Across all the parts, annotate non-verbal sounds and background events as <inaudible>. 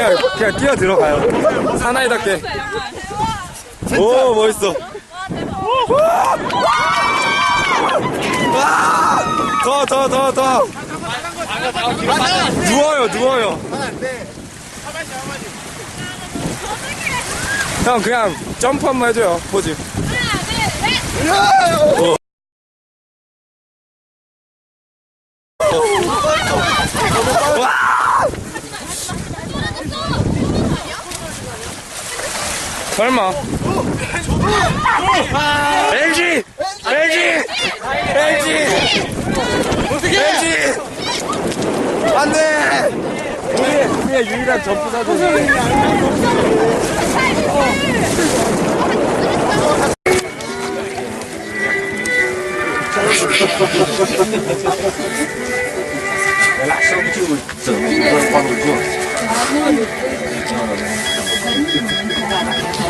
그냥 그냥 뛰어 들어가요. 사나이답게. 오 멋있어. 더 더 더 더. 누워요 누워요. 형 그냥 점프 한 번 해줘요 포즈. 어. 설마. LG! LG! LG! LG! 안 돼! 우리의, 우리의 유일한 점프 사 <laughs>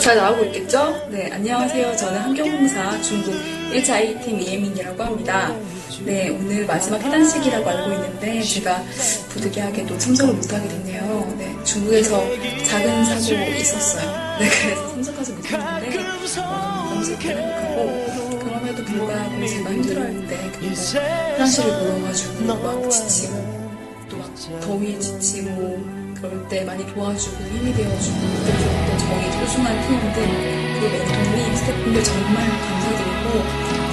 잘 나오고 있겠죠? 네, 안녕하세요. 저는 환경공사 중국 1차 A팀 이예민이라고 합니다. 네, 오늘 마지막 해단식이라고 알고 있는데 제가 부득이하게도 참석을 못하게 됐네요. 네, 중국에서 작은 사고 있었어요. 네, 그래서 참석하지 못했는데 어, 너무 행복하고 불구하고 제가 힘들어할 때 화장실을 물어가지고 막 지치고 또 막 더위에 지치고 그럴 때 많이 도와주고 힘이 되어주고 그때부터 저희 소중한 팀원들 그리고 멘토님 스태프분들 정말 감사드리고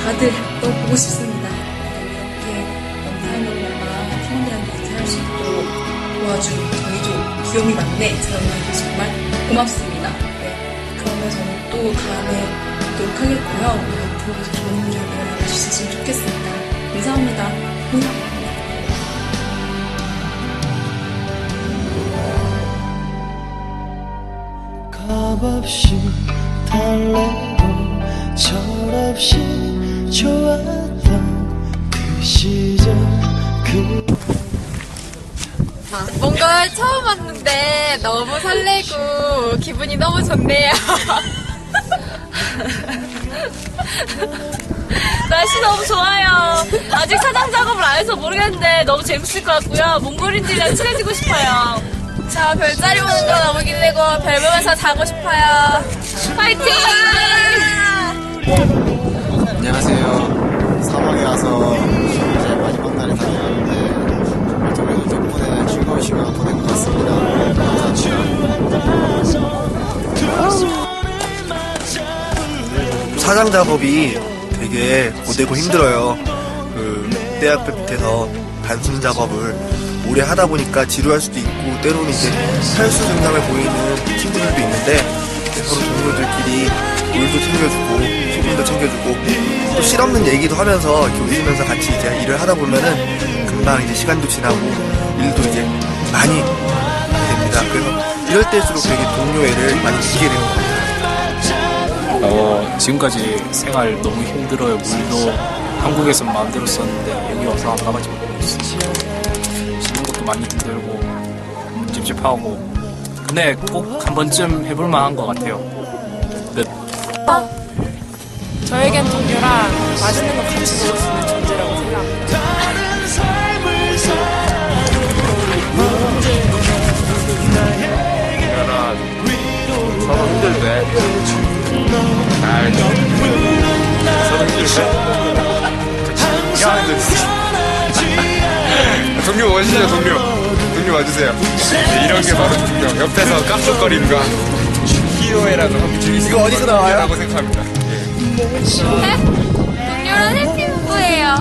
다들 또 보고 싶습니다. 이렇게 영상으로나마 팀원들한테 인사할 수 있도록 도와준 저희 조 귀요미 막내 저희한테 정말 고맙습니다. 네. 그러면 저는 또 다음에 노력하겠고요. 앞으로 계속 좋은 수 있으면 좋겠습니다. 감사합니다. 음. 겁없이 달래고 철없이 좋았던 그 시절 그 뭔가 처음 왔는데 너무 설레고 기분이 너무 좋네요. <laughs> <laughs> 날씨 너무 좋아요. 아직 사장 작업을 안 해서 모르겠는데 너무 재밌을 것 같고요. 몽골인들이랑 친해지고 싶어요. 저 별자리 보는 거 너무 기대고 별 보면서 자고 싶어요. 파이팅! 안녕하세요. 사장 작업이 되게 고되고 힘들어요. 그 대학교 밑에서 단순 작업을 오래 하다 보니까 지루할 수도 있고 때로는 이제 탈수 증상을 보이는 친구들도 있는데 서로 동료들끼리 물도 챙겨주고 소금도 챙겨주고 또 실없는 얘기도 하면서 이렇게 웃으면서 같이 이제 일을 하다 보면은 금방 이제 시간도 지나고 일도 이제 많이 됩니다. 그래서 이럴 때일수록 되게 동료애를 많이 느끼게 되는 것 같아요. 어, 지금까지 생활 너무 힘들어요. 물도 한국에서 마음대로 썼는데 여기 와서 안 가가지고 쓰는 것도 많이 힘들고 찝찝하고 근데 꼭 한 번쯤 해볼 만한 것 같아요. 끝. 저에겐 동료랑 맛있는 거 같이 먹을 수 있는 존재라고 생각합니다. 다른 삶을 살아 서로 힘들 때. 힘들 때. 야, 동료 오시죠, 동료. 동료 와주세요. 네, 이런 게 바로 동료. 옆에서 깜짝거림과 희노애라고 이거 어디서 나와요? 라고 생각합니다. 예. <laughs> 동료랑 해피부부예요.